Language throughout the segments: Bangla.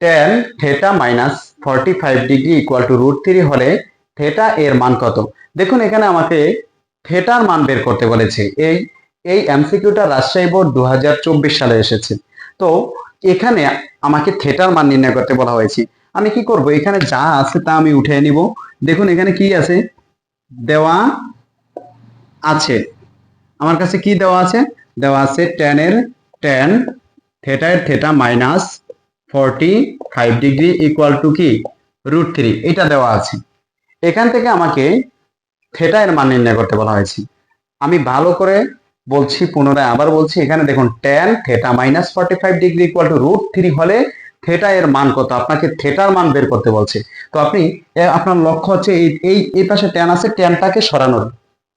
Tan theta minus forty five degree equal to root three হলে থেটা এর মান কত? দেখুন, এখানে আমাকে থেটার মান বের করতে বলেছে। এই এই এমসিকিউটা রাজশাহী বোর্ড দু হাজার চব্বিশ সালে এসেছে। তো এখানে আমাকে থেটার মান নির্ণয় করতে বলা হয়েছে। আমি কি করব? এখানে যা আছে তা আমি উঠে নিব। দেখুন, এখানে কি আছে? দেওয়া আছে। আমার কাছে কি দেওয়া আছে? দেওয়া আছে টেন এর টেন থেটা এর theta minus forty five degree equal to কি? রুট থ্রি এটা দেওয়া আছে। এখান থেকে আমাকে থেটা এর মান নির্ণয় করতে বলা হয়েছে। আমি ভালো করে বলছি, পুনরায় আবার বলছি, এখানে দেখুন tan theta minus forty five degree equal to root three হলে থেটা এর মান কত? আপনাকে থেটার মান বের করতে বলছে। তো আপনি আপনার লক্ষ্য হচ্ছে এই এই পাশে ট্যান আছে ট্যানটাকে সরানোর।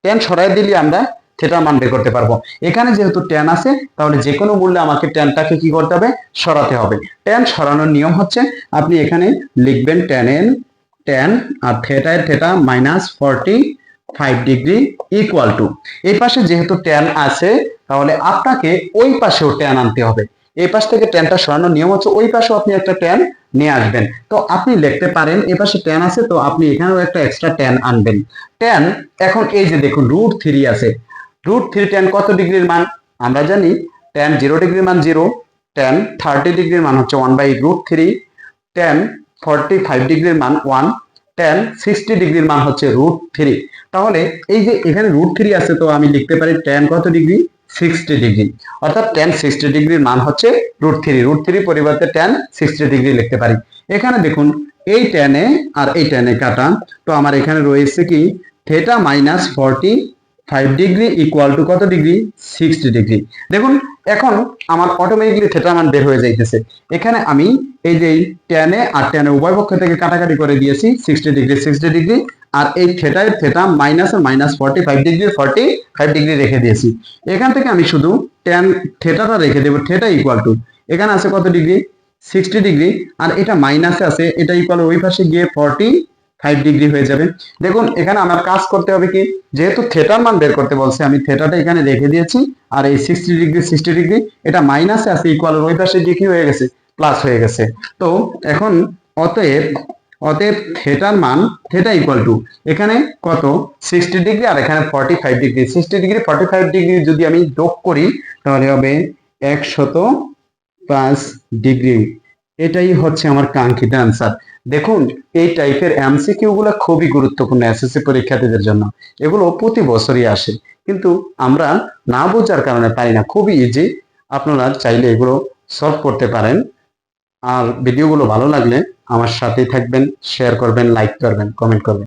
ট্যান সরাই দিলে আমরা থেটার মান বের করতে পারব। এখানে যেহেতু ট্যান আছে, তাহলে যে কোনো মূল্যে আমাকে ট্যানটাকে কি করতে হবে? সরাতে হবে। ট্যান সরানোর নিয়ম হচ্ছে, আপনি এখানে লিখবেন ট্যান এন tan R theta theta minus forty five degree equal to এই পাশে যেহেতু ট্যান আছে, তাহলে আপনাকে ওই পাশেও ট্যান আনতে হবে। এই পাশ থেকে ট্যানটা সরানোর নিয়ম হচ্ছে, ওই পাশেও আপনি একটা ট্যান নিয়ে আসবেন। তো আপনি লিখতে পারেন, এই পাশে ট্যান আছে, তো আপনি এখানেও একটা এক্সট্রা ট্যান আনবেন। ট্যান এখন এই যে দেখুন রুট থ্রি আছে। রুট থ্রি ট্যান কত ডিগ্রির মান? আমরা জানি ট্যান জিরো ডিগ্রির মান জিরো ট্যান থার্টি ডিগ্রির মান হচ্ছে one by root three tan forty five ডিগ্রির মান ওয়ান ট্যান সিক্সটি ডিগ্রির মান হচ্ছে রুট থ্রি তাহলে এই যে এখানে রুট থ্রি আছে তো আমি লিখতে পারি ট্যান কত ডিগ্রি? Sixty degree. অর্থাৎ ট্যান সিক্সটি ডিগ্রির মান হচ্ছে রুট থ্রি রুট থ্রি পরিবর্তে ট্যান সিক্সটি ডিগ্রি লিখতে পারি। এখানে দেখুন, এই ট্যানে আর এই ট্যানে কাটা। তো আমার এখানে রয়েছে কি? Theta minus forty five degree equal to কত ডিগ্রি সিক্সটি ডিগ্রি দেখুন, এখন আমার অটোমেটিকলি থেটার মান বের হয়ে যাইতেছে। এখানে আমি এই যে টেনে আর টেনে উভয় পক্ষ থেকে কাটাকাটি করে দিয়েছি সিক্সটি ডিগ্রি সিক্সটি ডিগ্রি আর এই থেটার থেটা মাইনাস আর minus forty five degree forty five degree রেখে দিয়েছি। এখান থেকে আমি শুধু টেন থেটাটা রেখে দেবো থেটা ইকুয়াল টু এখানে আছে কত ডিগ্রি সিক্সটি ডিগ্রি আর এটা মাইনাসে আছে, এটা ইকুয়াল ওই পাশে গিয়ে ফর্টি ফাইভ ডিগ্রি হয়ে যাবে। দেখুন, এখানে আমার কাজ করতে হবে কি? যেহেতু থেটার মান বের করতে বলছে, আমি থেটাটা এখানে রেখে দিয়েছি, আর এই সিক্সটি ডিগ্রি সিক্সটি ডিগ্রি এটা মাইনাসে আছে ইকুয়াল ওই পাশে গিয়ে কি হয়ে গেছে প্লাস হয়ে গেছে। তো এখন অতএব অতএব থেটার মান থেটা ইকুয়াল টু এখানে কত? সিক্সটি ডিগ্রি আর এখানে forty five degree sixty degree forty five degree যদি আমি যোগ করি, তাহলে হবে একশত পাঁচ ডিগ্রি এটাই হচ্ছে আমার কাঙ্ক্ষিত অ্যান্সার দেখুন, এই টাইপের এমসিকিউ গুলা খুবই গুরুত্বপূর্ণ এসএসসি পরীক্ষার্থীদের জন্য। এগুলো প্রতি বছরই আসে। কিন্তু আমরা না বোঝার কারণে পারি না। খুবই ইজি আপনারা চাইলে এগুলো সলভ করতে পারেন। আর ভিডিওগুলো ভালো লাগলে আমার সাথেই থাকবেন শেয়ার করবেন লাইক করবেন কমেন্ট করবেন।